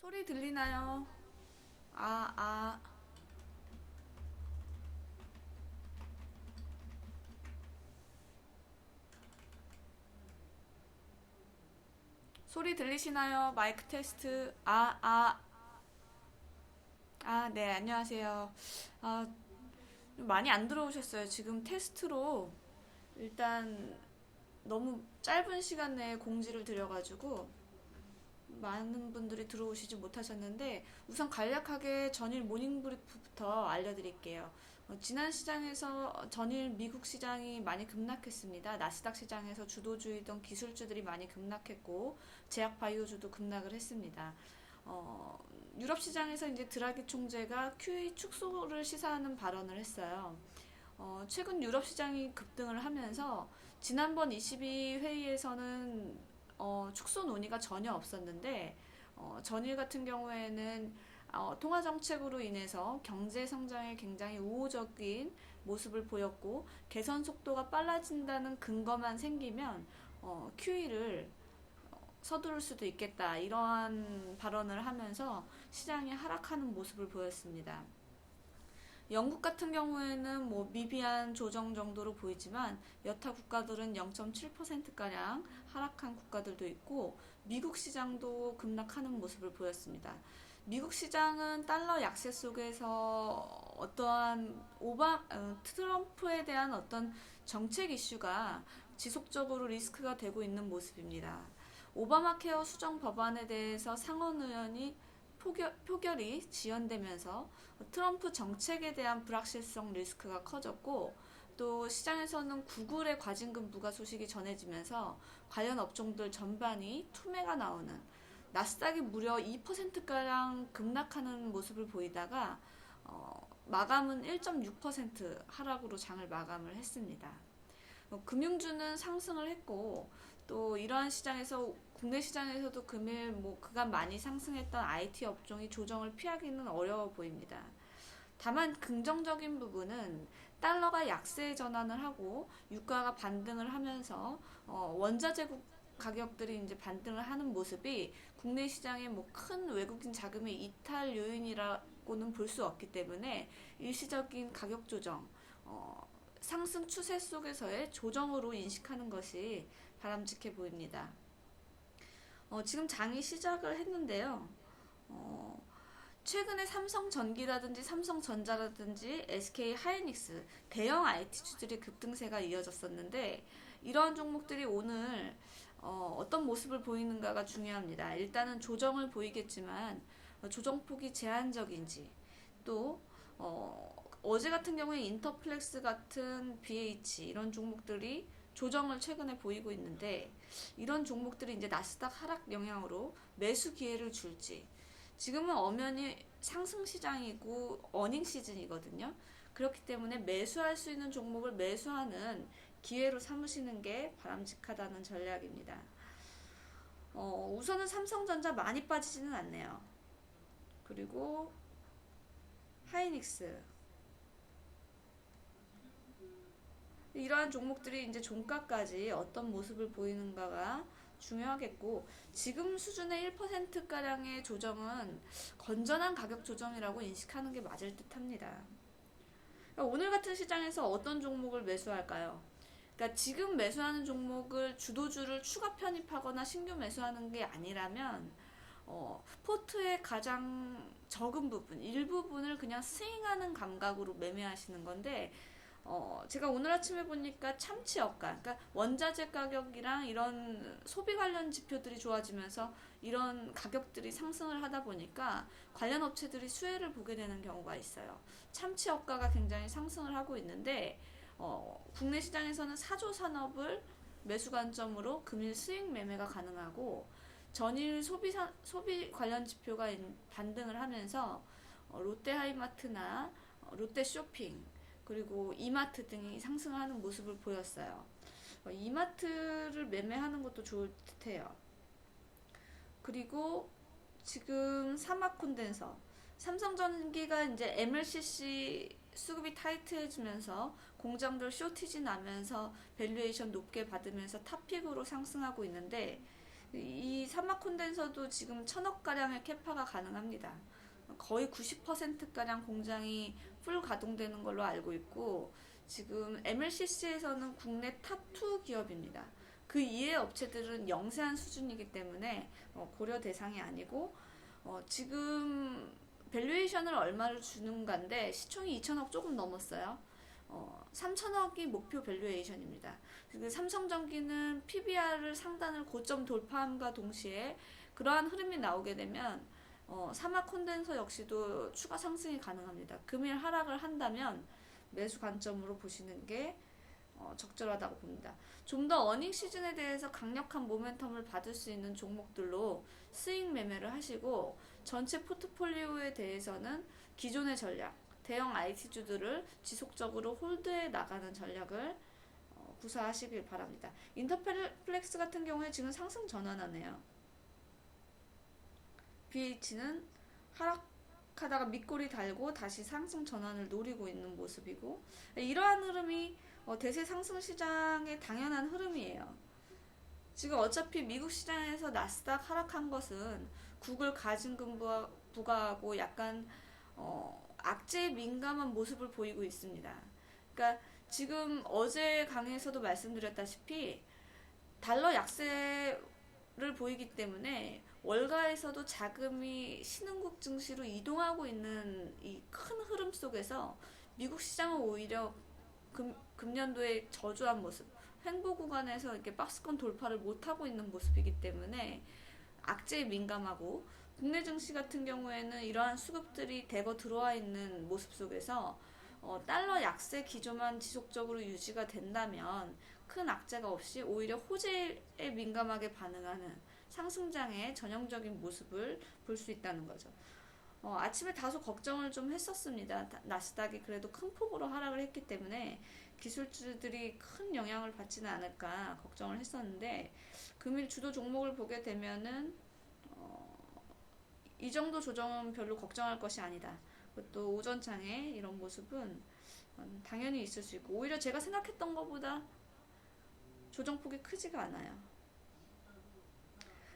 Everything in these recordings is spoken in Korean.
소리 들리나요? 아, 아. 소리 들리시나요? 마이크 테스트. 아, 아. 아, 네, 안녕하세요. 아, 좀 많이 안 들어오셨어요. 지금 테스트로 일단 너무 짧은 시간 내에 공지를 드려가지고 많은 분들이 들어오시지 못하셨는데 우선 간략하게 전일 모닝 브리프부터 알려드릴게요. 어, 지난 시장에서 전일 미국 시장이 많이 급락했습니다. 나스닥 시장에서 주도주이던 기술주들이 많이 급락했고 제약 바이오주도 급락을 했습니다. 어, 유럽 시장에서 이제 드라기 총재가 QE 축소를 시사하는 발언을 했어요. 어, 최근 유럽 시장이 급등을 하면서 지난번 22 회의에서는 어, 축소 논의가 전혀 없었는데 어, 전일 같은 경우에는 어, 통화 정책으로 인해서 경제 성장에 굉장히 우호적인 모습을 보였고 개선 속도가 빨라진다는 근거만 생기면 어, QE를 서두를 수도 있겠다 이러한 발언을 하면서 시장이 하락하는 모습을 보였습니다. 영국 같은 경우에는 뭐 미비한 조정 정도로 보이지만 여타 국가들은 0.7%가량 하락한 국가들도 있고 미국 시장도 급락하는 모습을 보였습니다. 미국 시장은 달러 약세 속에서 어떠한 오바 어, 트럼프에 대한 어떤 정책 이슈가 지속적으로 리스크가 되고 있는 모습입니다. 오바마 케어 수정 법안에 대해서 상원 의원이 표결, 표결이 지연되면서 트럼프 정책에 대한 불확실성 리스크가 커졌고 또 시장에서는 구글의 과징금 부과 소식이 전해지면서 관련 업종들 전반이 투매가 나오는 나스닥이 무려 2%가량 급락하는 모습을 보이다가 어, 마감은 1.6% 하락으로 장을 마감을 했습니다. 어, 금융주는 상승을 했고 또 이러한 시장에서 국내 시장에서도 금일 뭐 그간 많이 상승했던 IT 업종이 조정을 피하기는 어려워 보입니다. 다만 긍정적인 부분은 달러가 약세 전환을 하고 유가가 반등을 하면서 어, 원자재국 가격들이 이제 반등을 하는 모습이 국내 시장에 뭐 큰 외국인 자금의 이탈 요인이라고는 볼 수 없기 때문에 일시적인 가격 조정, 어, 상승 추세 속에서의 조정으로 인식하는 것이 바람직해 보입니다. 어, 지금 장이 시작을 했는데요. 어, 최근에 삼성전기라든지 삼성전자라든지 SK 하이닉스 대형 IT주들이 급등세가 이어졌었는데 이러한 종목들이 오늘 어, 떤 모습을 보이는가가 중요합니다. 일단은 조정을 보이겠지만 어, 조정폭이 제한적인지 또 어, 어제 같은 경우에 인터플렉스 같은 BH 이런 종목들이 조정을 최근에 보이고 있는데 이런 종목들이 이제 나스닥 하락 영향으로 매수 기회를 줄지 지금은 엄연히 상승 시장이고 어닝 시즌이거든요. 그렇기 때문에 매수할 수 있는 종목을 매수하는 기회로 삼으시는 게 바람직하다는 전략입니다. 어, 우선은 삼성전자 많이 빠지지는 않네요. 그리고 하이닉스 이러한 종목들이 이제 종가까지 어떤 모습을 보이는가가 중요하겠고 지금 수준의 1%가량의 조정은 건전한 가격 조정이라고 인식하는 게 맞을 듯합니다. 그러니까 오늘 같은 시장에서 어떤 종목을 매수할까요? 그러니까 지금 매수하는 종목을 주도주를 추가 편입하거나 신규 매수하는 게 아니라면 어, 포트의 가장 적은 부분, 일부분을 그냥 스윙하는 감각으로 매매하시는 건데 어, 제가 오늘 아침에 보니까 참치 억가, 그러니까 원자재 가격이랑 이런 소비 관련 지표들이 좋아지면서 이런 가격들이 상승을 하다 보니까 관련 업체들이 수혜를 보게 되는 경우가 있어요. 참치 억가가 굉장히 상승을 하고 있는데, 어, 국내 시장에서는 사조 산업을 매수 관점으로 금일 수익 매매가 가능하고, 전일 소비, 사, 소비 관련 지표가 반등을 하면서 어, 롯데하이마트나 어, 롯데 쇼핑, 그리고 이마트 등이 상승하는 모습을 보였어요. 어, 이마트를 매매하는 것도 좋을 듯해요. 그리고 지금 사막 콘덴서 삼성전기가 이제 MLCC 수급이 타이트해지면서 공장들 쇼티지 나면서 밸류에이션 높게 받으면서 탑픽으로 상승하고 있는데 이 사막 콘덴서도 지금 천억 가량의 캐파가 가능합니다. 거의 90%가량 공장이 풀 가동되는 걸로 알고 있고 지금 MLCC에서는 국내 탑2 기업입니다. 그 이외의 업체들은 영세한 수준이기 때문에 어, 고려 대상이 아니고 어, 지금 밸류에이션을 얼마를 주는 가인데 시총이 2천억 조금 넘었어요. 어, 3천억이 목표 밸류에이션입니다. 그 삼성전기는 PBR을 상단을 고점 돌파함과 동시에 그러한 흐름이 나오게 되면 어, 사막 콘덴서 역시도 추가 상승이 가능합니다. 금일 하락을 한다면 매수 관점으로 보시는 게 어, 적절하다고 봅니다. 좀 더 어닝 시즌에 대해서 강력한 모멘텀을 받을 수 있는 종목들로 스윙 매매를 하시고 전체 포트폴리오에 대해서는 기존의 전략, 대형 IT주들을 지속적으로 홀드해 나가는 전략을 어, 구사하시길 바랍니다. 인터플렉스 같은 경우에 지금 상승 전환하네요. BH는 하락하다가 밑골이 달고 다시 상승 전환을 노리고 있는 모습이고 이러한 흐름이 어, 대세 상승 시장의 당연한 흐름이에요. 지금 어차피 미국 시장에서 나스닥 하락한 것은 구글 가증금 부과하고 약간 어, 악재에 민감한 모습을 보이고 있습니다. 그러니까 지금 어제 강의에서도 말씀드렸다시피 달러 약세를 보이기 때문에 월가에서도 자금이 신흥국 증시로 이동하고 있는 이 큰 흐름 속에서 미국 시장은 오히려 금, 금년도에 저조한 모습, 횡보 구간에서 이렇게 박스권 돌파를 못하고 있는 모습이기 때문에 악재에 민감하고 국내 증시 같은 경우에는 이러한 수급들이 대거 들어와 있는 모습 속에서 어, 달러 약세 기조만 지속적으로 유지가 된다면 큰 악재가 없이 오히려 호재에 민감하게 반응하는 상승장의 전형적인 모습을 볼 수 있다는 거죠. 어, 아침에 다소 걱정을 좀 했었습니다. 나스닥이 그래도 큰 폭으로 하락을 했기 때문에 기술주들이 큰 영향을 받지는 않을까 걱정을 했었는데 금일 주도 종목을 보게 되면은 어, 이 정도 조정은 별로 걱정할 것이 아니다. 또 오전장에 이런 모습은 음, 당연히 있을 수 있고 오히려 제가 생각했던 것보다 조정폭이 크지가 않아요.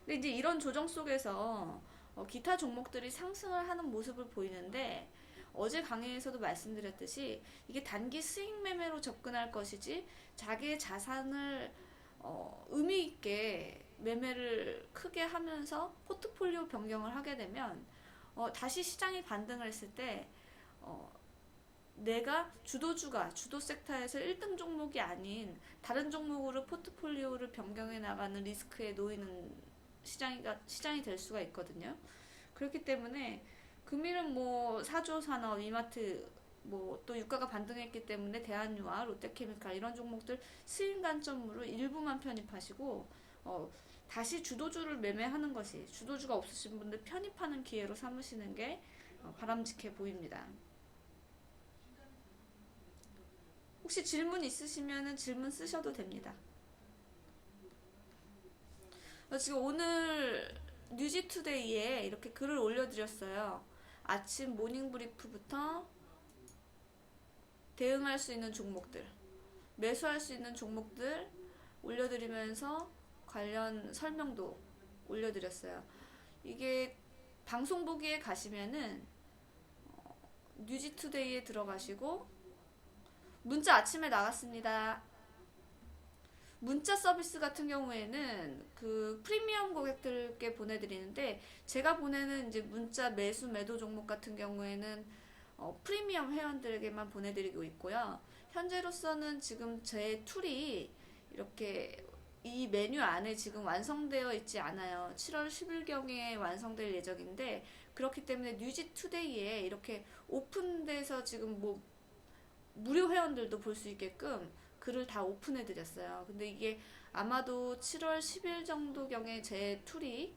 근데 이제 이런 조정 속에서 어, 기타 종목들이 상승을 하는 모습을 보이는데 어제 강의에서도 말씀드렸듯이 이게 단기 스윙 매매로 접근할 것이지 자기의 자산을 어, 의미 있게 매매를 크게 하면서 포트폴리오 변경을 하게 되면 어, 다시 시장이 반등을 했을 때 어, 내가 주도주가 주도 섹터에서 1등 종목이 아닌 다른 종목으로 포트폴리오를 변경해 나가는 리스크에 놓이는 시장이 시장이 될 수가 있거든요. 그렇기 때문에 금일은 뭐 사조 산업, 이마트 뭐 또 유가가 반등했기 때문에 대한유화, 롯데케미칼 이런 종목들 스윙 관점으로 일부만 편입하시고 어, 다시 주도주를 매매하는 것이 주도주가 없으신 분들 편입하는 기회로 삼으시는 게 어, 바람직해 보입니다. 혹시 질문 있으시면 질문 쓰셔도 됩니다. 어, 지금 오늘 뉴지투데이에 이렇게 글을 올려드렸어요. 아침 모닝 브리프부터 대응할 수 있는 종목들, 매수할 수 있는 종목들 올려드리면서 관련 설명도 올려드렸어요. 이게 방송 보기에 가시면은 어, 뉴지투데이에 들어가시고 문자 아침에 나갔습니다. 문자 서비스 같은 경우에는 그 프리미엄 고객들께 보내드리는데 제가 보내는 이제 문자 매수 매도 종목 같은 경우에는 어, 프리미엄 회원들에게만 보내드리고 있고요. 현재로서는 지금 제 툴이 이렇게 이 메뉴 안에 지금 완성되어 있지 않아요. 7월 10일경에 완성될 예정인데 그렇기 때문에 뉴지 투데이에 이렇게 오픈돼서 지금 뭐 무료 회원들도 볼 수 있게끔 글을 다 오픈해 드렸어요. 근데 이게 아마도 7월 10일 정도경에 제 툴이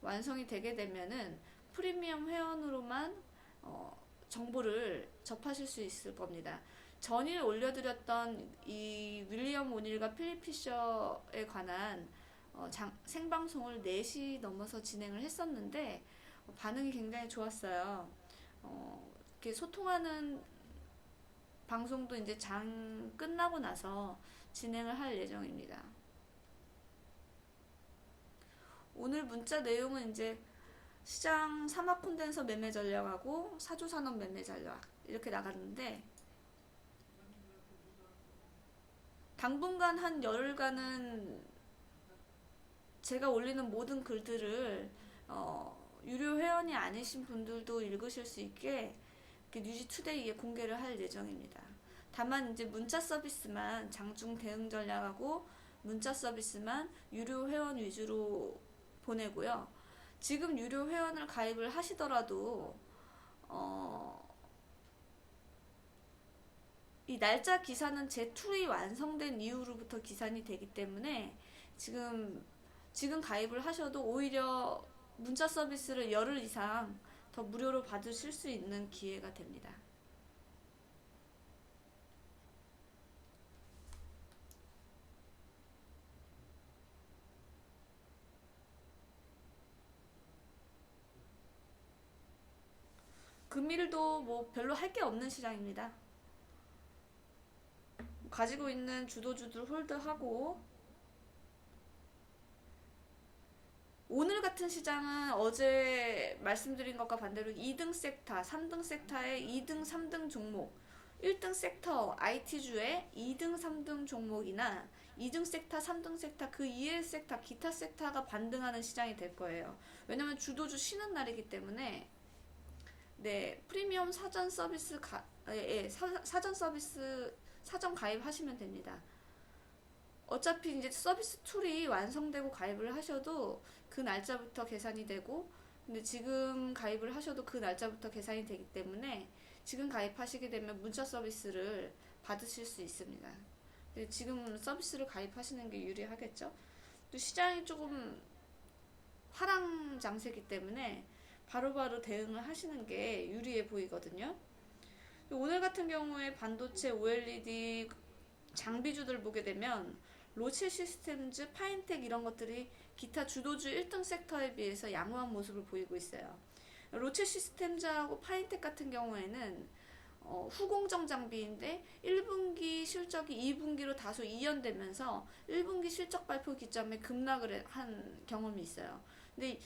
완성이 되게 되면은 프리미엄 회원으로만 어, 정보를 접하실 수 있을 겁니다. 전일 올려드렸던 이 윌리엄 오닐과 필립 피셔에 관한 어, 장, 생방송을 4시 넘어서 진행을 했었는데 어, 반응이 굉장히 좋았어요. 어, 이렇게 소통하는 방송도 이제 장 끝나고 나서 진행을 할 예정입니다. 오늘 문자 내용은 이제 시장 사막 콘덴서 매매 전략하고 사조 산업 매매 전략 이렇게 나갔는데 당분간 한 열흘간은 제가 올리는 모든 글들을 어, 유료 회원이 아니신 분들도 읽으실 수 있게 뉴지 투데이에 공개를 할 예정입니다. 다만 이제 문자 서비스만 장중 대응 전략하고 문자 서비스만 유료 회원 위주로 보내고요. 지금 유료 회원을 가입을 하시더라도 어, 이 날짜 기사는 제 툴이 완성된 이후로부터 기산이 되기 때문에 지금 지금 가입을 하셔도 오히려 문자 서비스를 열흘 이상 더 무료로 받으실 수 있는 기회가 됩니다. 금일도 뭐 별로 할 게 없는 시장입니다. 가지고 있는 주도주들 홀드하고 오늘 같은 시장은 어제 말씀드린 것과 반대로 2등 섹터, 3등 섹터의 2등, 3등 종목, 1등 섹터 IT주의 2등, 3등 종목이나 2등 섹터, 3등 섹터, 그 이외의 sek터, 기타 섹터가 반등하는 시장이 될 거예요. 왜냐면 주도주 쉬는 날이기 때문에 네, 프리미엄 사전 서비스 가, 예, 예, 사, 사전 서비스 사전 가입하시면 됩니다. 어차피 이제 서비스 툴이 완성되고 가입을 하셔도 그 날짜부터 계산이 되고 근데 지금 가입을 하셔도 그 날짜부터 계산이 되기 때문에 지금 가입하시게 되면 문자 서비스를 받으실 수 있습니다. 지금 서비스를 가입하시는 게 유리하겠죠? 또 시장이 조금 하락 장세기 때문에 바로바로 대응을 하시는 게 유리해 보이거든요. 오늘 같은 경우에 반도체, OLED 장비주들 보게 되면 로체 시스템즈, 파인텍 이런 것들이 기타 주도주 1등 섹터에 비해서 양호한 모습을 보이고 있어요. 로체 시스템즈하고 파인텍 같은 경우에는 어, 후공정 장비인데 1분기 실적이 2분기로 다소 이연되면서 1분기 실적 발표 기점에 급락을 한 경험이 있어요. 근데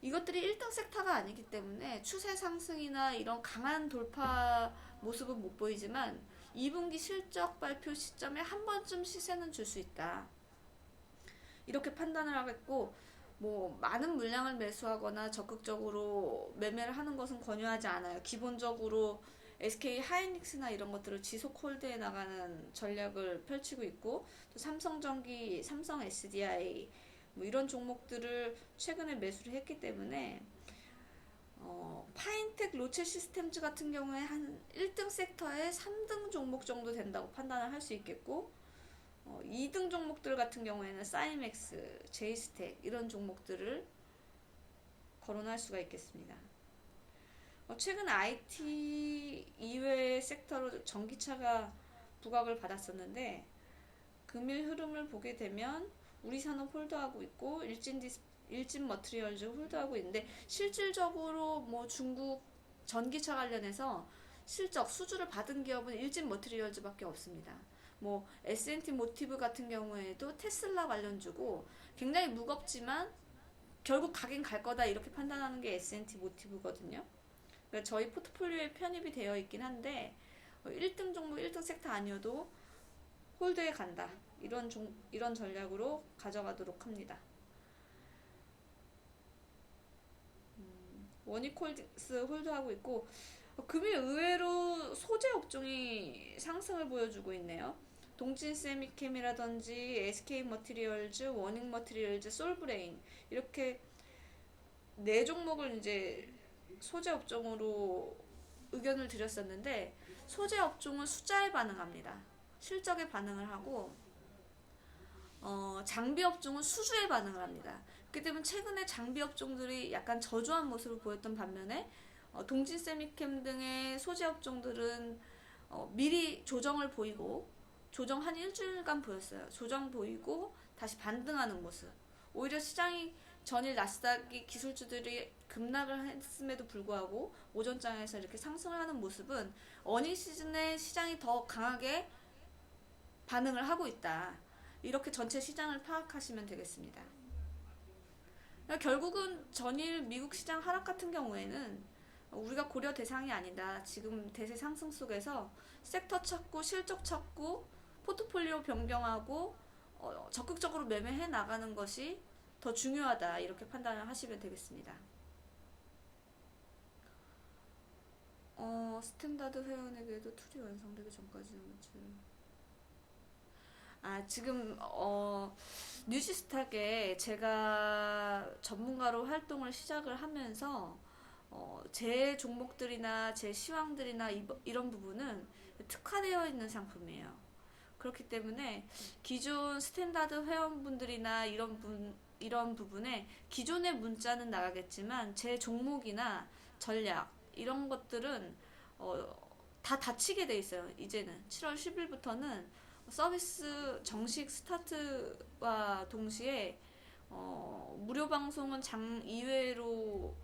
이것들이 1등 섹터가 아니기 때문에 추세 상승이나 이런 강한 돌파 모습은 못 보이지만 2분기 실적 발표 시점에 한 번쯤 시세는 줄 수 있다. 이렇게 판단을 하겠고 뭐 많은 물량을 매수하거나 적극적으로 매매를 하는 것은 권유하지 않아요. 기본적으로 SK 하이닉스나 이런 것들을 지속 홀드해 나가는 전략을 펼치고 있고 또 삼성전기, 삼성 SDI 뭐 이런 종목들을 최근에 매수를 했기 때문에 어, 파인텍 로체 시스템즈 같은 경우에 한 1등 섹터의 3등 종목 정도 된다고 판단을 할 수 있겠고 어, 2등 종목들 같은 경우에는 사이맥스, 제이스텍 이런 종목들을 거론할 수가 있겠습니다. 어, 최근 IT 이외의 섹터로 전기차가 부각을 받았었는데 금일 흐름을 보게 되면 우리 산업 홀드하고 있고 일진 디스 일진 머트리얼즈 홀드하고 있는데 실질적으로 뭐 중국 전기차 관련해서 실적 수주를 받은 기업은 일진 머트리얼즈밖에 없습니다. 뭐 S&T 모티브 같은 경우에도 테슬라 관련주고 굉장히 무겁지만 결국 가긴 갈 거다 이렇게 판단하는 게 S&T 모티브거든요. 그러니까 저희 포트폴리오에 편입이 되어 있긴 한데 1등 종목 1등 sek터 아니어도 홀드에 간다. 이런 종, 이런 전략으로 가져가도록 합니다. 음, 원익홀딩스 홀드하고 있고 금일 의외로 소재 업종이 상승을 보여주고 있네요. 동진 세미캠이라든지 SK 머티리얼즈, 원익 머티리얼즈, 솔브레인 이렇게 네 종목을 이제 소재 업종으로 의견을 드렸었는데 소재 업종은 숫자에 반응합니다. 실적에 반응을 하고 어, 장비 업종은 수주에 반응을 합니다. 그렇기 때문에 최근에 장비 업종들이 약간 저조한 모습을 보였던 반면에 어, 동진 세미캠 등의 소재 업종들은 어, 미리 조정을 보이고 조정 한 일주일간 보였어요. 조정 보이고 다시 반등하는 모습. 오히려 시장이 전일 나스닥이 기술주들이 급락을 했음에도 불구하고 오전장에서 이렇게 상승을 하는 모습은 어닝 시즌에 시장이 더 강하게 반응을 하고 있다. 이렇게 전체 시장을 파악하시면 되겠습니다. 그러니까 결국은 전일 미국 시장 하락 같은 경우에는 우리가 고려 대상이 아니다. 지금 대세 상승 속에서 섹터 찾고 실적 찾고 포트폴리오 변경하고 어, 적극적으로 매매해 나가는 것이 더 중요하다. 이렇게 판단을 하시면 되겠습니다. 어, 스탠다드 회원에게도 투자 완성되기 전까지는. 아, 지금 어 뉴시스탁에 제가 전문가로 활동을 시작을 하면서 어, 제 종목들이나 제 시황들이나 이, 이런 부분은 특화되어 있는 상품이에요. 그렇기 때문에 기존 스탠다드 회원분들이나 이런 분 이런 부분에 기존의 문자는 나가겠지만 제 종목이나 전략 이런 것들은 어, 다 닫히게 돼 있어요. 이제는 7월 10일부터는 서비스 정식 스타트와 동시에 어, 무료 방송은 장 이외로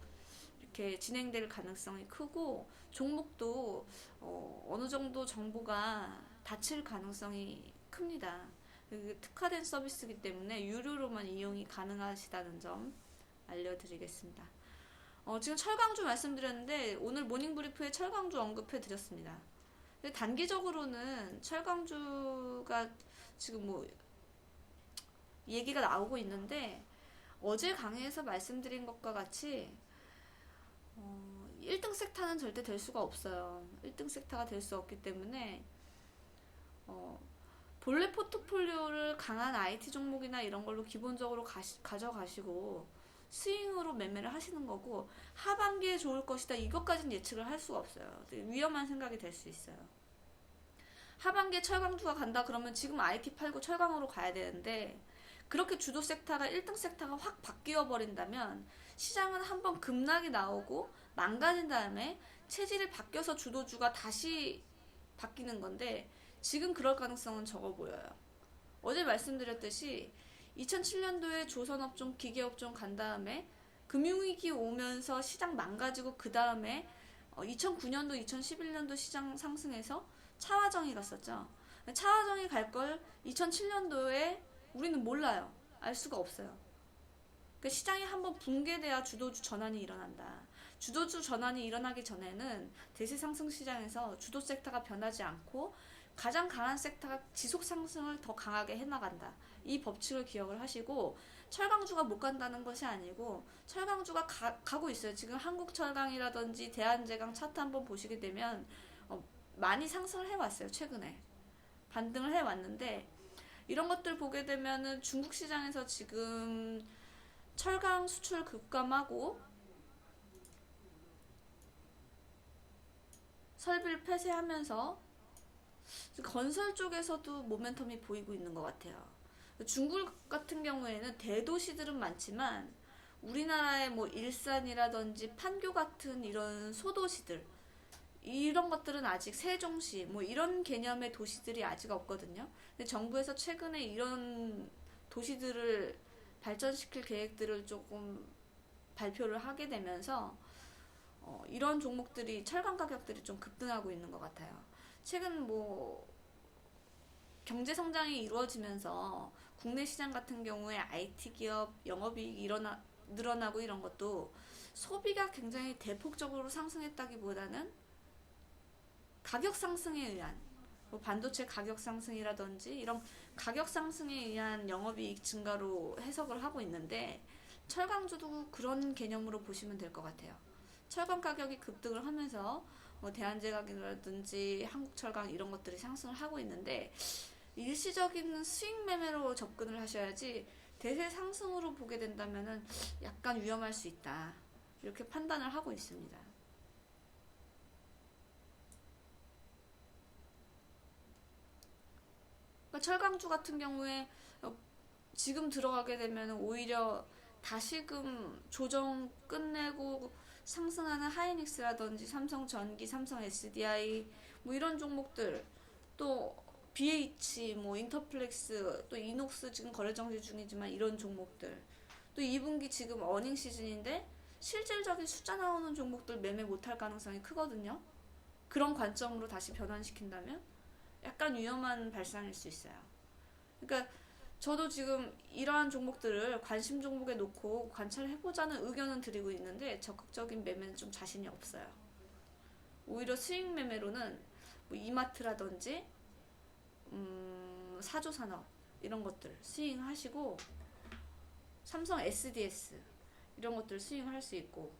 이렇게 진행될 가능성이 크고 종목도 어, 어느 정도 정보가 닫힐 가능성이 큽니다. 그 특화된 서비스이기 때문에 유료로만 이용이 가능하시다는 점 알려드리겠습니다. 어, 지금 철강주 말씀드렸는데 오늘 모닝브리프에 철강주 언급해 드렸습니다. 단기적으로는 철강주가 지금 뭐 얘기가 나오고 있는데 어제 강의에서 말씀드린 것과 같이 어, 1등 섹터는 절대 될 수가 없어요. 1등 섹터가 될 수 없기 때문에 어, 본래 포트폴리오를 강한 IT 종목이나 이런 걸로 기본적으로 가시, 가져가시고 스윙으로 매매를 하시는 거고 하반기에 좋을 것이다 이것까지는 예측을 할 수가 없어요. 위험한 생각이 될 수 있어요. 하반기에 철강주가 간다 그러면 지금 IT 팔고 철강으로 가야 되는데 그렇게 주도 섹터가 1등 섹터가 확 바뀌어 버린다면 시장은 한번 급락이 나오고 망가진 다음에 체질이 바뀌어서 주도주가 다시 바뀌는 건데 지금 그럴 가능성은 적어 보여요. 어제 말씀드렸듯이 2007년도에 조선업종, 기계업종 간 다음에 금융위기 오면서 시장 망가지고 그 다음에 2009년도, 2011년도 시장 상승해서 차화정이 갔었죠. 차화정이 갈 걸 2007년도에 우리는 몰라요. 알 수가 없어요. 그 시장이 한번 붕괴돼야 주도주 전환이 일어난다. 주도주 전환이 일어나기 전에는 대세 상승 시장에서 주도 섹터가 변하지 않고 가장 강한 섹터가 지속 상승을 더 강하게 해나간다. 이 법칙을 기억을 하시고 철강주가 못 간다는 것이 아니고 철강주가 가, 고 있어요. 지금 한국철강이라든지 대한제강 차트 한번 보시게 되면 어, 많이 상승을 해왔어요. 최근에 반등을 해왔는데 이런 것들 보게 되면은 중국 시장에서 지금 철강 수출 급감하고 설비를 폐쇄하면서 건설 쪽에서도 모멘텀이 보이고 있는 것 같아요. 중국 같은 경우에는 대도시들은 많지만 우리나라의 뭐 일산이라든지 판교 같은 이런 소도시들 이런 것들은 아직 세종시 뭐 이런 개념의 도시들이 아직 없거든요. 근데 정부에서 최근에 이런 도시들을 발전시킬 계획들을 조금 발표를 하게 되면서 어, 이런 종목들이 철강 가격들이 좀 급등하고 있는 것 같아요. 최근 뭐 경제 성장이 이루어지면서 국내 시장 같은 경우에 IT 기업 영업이익이 일어나 늘어나고 이런 것도 소비가 굉장히 대폭적으로 상승했다기보다는 가격 상승에 의한 뭐 반도체 가격 상승이라든지 이런 가격 상승에 의한 영업이익 증가로 해석을 하고 있는데 철강주도 그런 개념으로 보시면 될 것 같아요. 철강 가격이 급등을 하면서 뭐 대한제강이라든지 한국철강 이런 것들이 상승을 하고 있는데 일시적인 수익 매매로 접근을 하셔야지 대세 상승으로 보게 된다면은 약간 위험할 수 있다. 이렇게 판단을 하고 있습니다. 그러니까 철강주 같은 경우에 어, 지금 들어가게 되면 오히려 다시금 조정 끝내고 상승하는 하이닉스라든지 삼성 전기, 삼성 SDI 뭐 이런 종목들 또 BH, 뭐 인터플렉스, 또 이녹스 지금 거래 정지 중이지만 이런 종목들 또 2분기 지금 어닝 시즌인데 실질적인 숫자 나오는 종목들 매매 못할 가능성이 크거든요. 그런 관점으로 다시 변환시킨다면 약간 위험한 발상일 수 있어요. 그러니까 저도 지금 이러한 종목들을 관심 종목에 놓고 관찰해보자는 의견은 드리고 있는데 적극적인 매매는 좀 자신이 없어요. 오히려 수익 매매로는 뭐 이마트라든지 음, 사조 산업 이런 것들 스윙하시고 삼성 SDS 이런 것들 스윙할 수 있고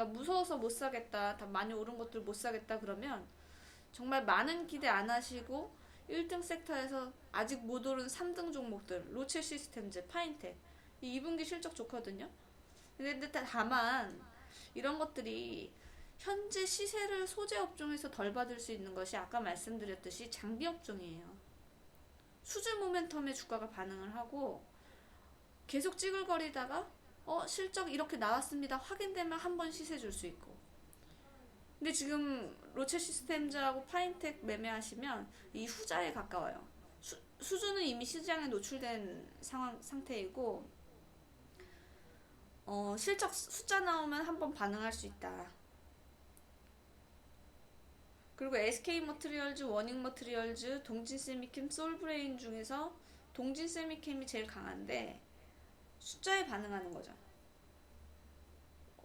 나 무서워서 못 사겠다 다 많이 오른 것들 못 사겠다 그러면 정말 많은 기대 안 하시고 1등 섹터에서 아직 못 오른 3등 종목들 로체 시스템즈 파인텍 이 2분기 실적 좋거든요 근데 다- 다만 이런 것들이 현재 시세를 소재 업종에서 덜 받을 수 있는 것이 아까 말씀드렸듯이 장비 업종이에요. 수주 모멘텀에 주가가 반응을 하고 계속 찌글거리다가 어 실적 이렇게 나왔습니다 확인되면 한 번 시세 줄 수 있고 근데 지금 로체 시스템즈하고 파인텍 매매하시면 이 후자에 가까워요. 수, 수주는 이미 시장에 노출된 상황 상태이고 어, 실적 숫자 나오면 한 번 반응할 수 있다. 그리고 SK 머트리얼즈, 워닝 머트리얼즈, 동진 세미캠, 솔브레인 중에서 동진 세미캠이 제일 강한데 숫자에 반응하는 거죠.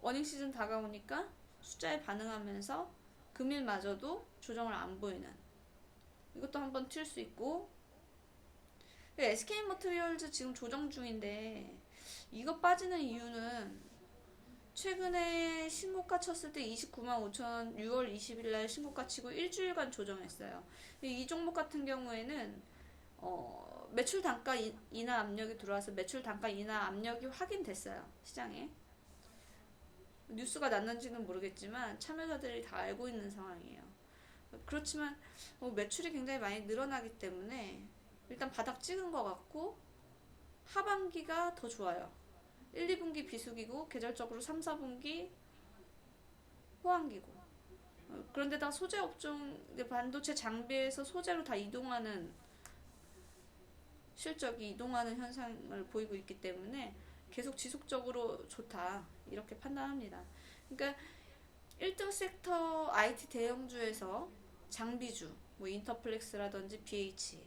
워닝 시즌 다가오니까 숫자에 반응하면서 금일마저도 조정을 안 보이는 이것도 한번 튈 수 있고 SK 머트리얼즈 지금 조정 중인데 이거 빠지는 이유는 최근에 신고가 쳤을 때 29만 5천 6월 20일 날 신고가 치고 일주일간 조정했어요. 이 종목 같은 경우에는 어, 매출 단가 인- 인하 압력이 들어와서 매출 단가 인하 압력이 확인됐어요. 시장에. 뉴스가 났는지는 모르겠지만 참여자들이 다 알고 있는 상황이에요. 그렇지만 어, 매출이 굉장히 많이 늘어나기 때문에 일단 바닥 찍은 것 같고 하반기가 더 좋아요. 1, 2분기 비수기고 계절적으로 3, 4분기 호황기고 어, 그런데다 소재 업종 반도체 장비에서 소재로 다 이동하는 실적이 이동하는 현상을 보이고 있기 때문에 계속 지속적으로 좋다 이렇게 판단합니다. 그러니까 1등 섹터 IT 대형주에서 장비주 뭐 인터플렉스라든지 BH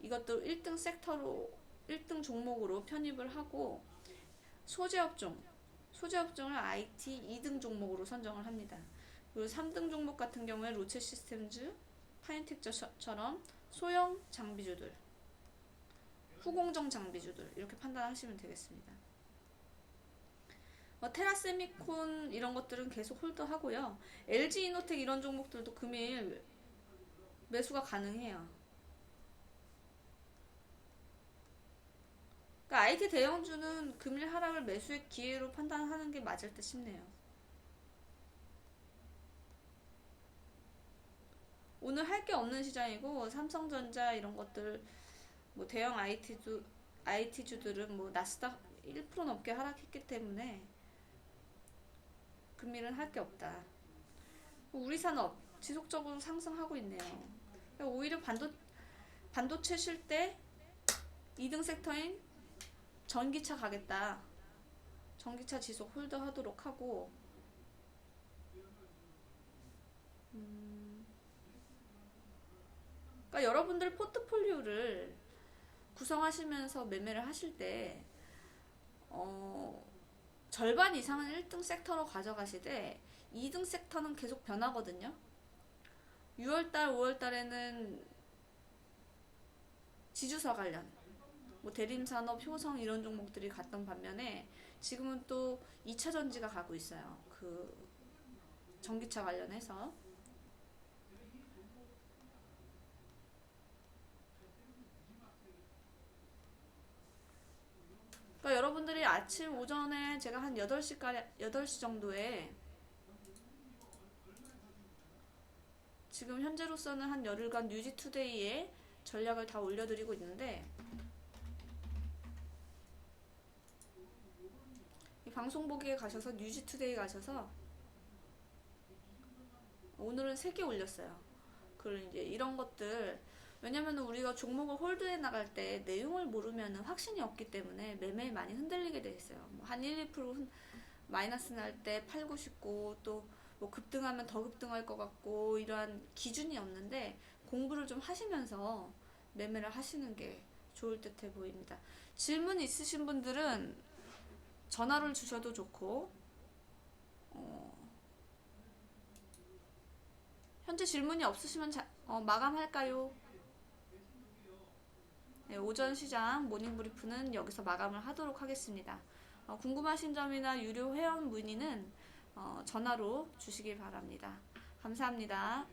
이것도 1등 섹터로 1등 종목으로 편입을 하고 소재 업종, 소재 업종을 IT 2등 종목으로 선정을 합니다. 그리고 3등 종목 같은 경우에 로체 시스템즈, 파인텍처럼 소형 장비주들, 후공정 장비주들 이렇게 판단하시면 되겠습니다. 뭐 테라세미콘 이런 것들은 계속 홀드하고요. LG 이노텍 이런 종목들도 금일 매수가 가능해요. 그러니까 IT 대형주는 금일 하락을 매수의 기회로 판단하는 게 맞을 듯 싶네요. 오늘 할 게 없는 시장이고 삼성전자 이런 것들 뭐 대형 IT주 IT주들은 뭐 나스닥 1% 넘게 하락했기 때문에 금일은 할게 없다. 우리 산업 지속적으로 상승하고 있네요. 오히려 반도 반도체 쉴 때 2등 섹터인 전기차 가겠다. 전기차 지속 홀더 하도록 하고, 음, 그러니까 여러분들 포트폴리오를 구성하시면서 매매를 하실 때, 어, 절반 이상은 1등 섹터로 가져가시되, 2등 섹터는 계속 변하거든요. 6월달, 5월달에는 지주사 관련, 뭐 대림산업, 효성 이런 종목들이 갔던 반면에 지금은 또 2차 전지가 가고 있어요. 그 전기차 관련해서. 그러니까 여러분들이 아침 오전에 제가 한 8시까지 8시 정도에 지금 현재로서는 한 열흘간 뉴지투데이에 전략을 다 올려드리고 있는데 이 방송 보기에 가셔서 뉴지투데이 가셔서 오늘은 3개 올렸어요. 그리고 이제 이런 것들 왜냐면 우리가 종목을 홀드해 나갈 때 내용을 모르면 확신이 없기 때문에 매매에 많이 흔들리게 돼 있어요. 뭐 한 1, 2% 흔- 마이너스 날 때 팔고 싶고 또 뭐 급등하면 더 급등할 것 같고 이러한 기준이 없는데 공부를 좀 하시면서 매매를 하시는 게 좋을 듯해 보입니다. 질문 있으신 분들은 전화를 주셔도 좋고, 어, 현재 질문이 없으시면 자- 어, 마감할까요? 네, 오전 시장 모닝 브리프는 여기서 마감을 하도록 하겠습니다. 어, 궁금하신 점이나 유료 회원 문의는 어, 전화로 주시기 바랍니다. 감사합니다.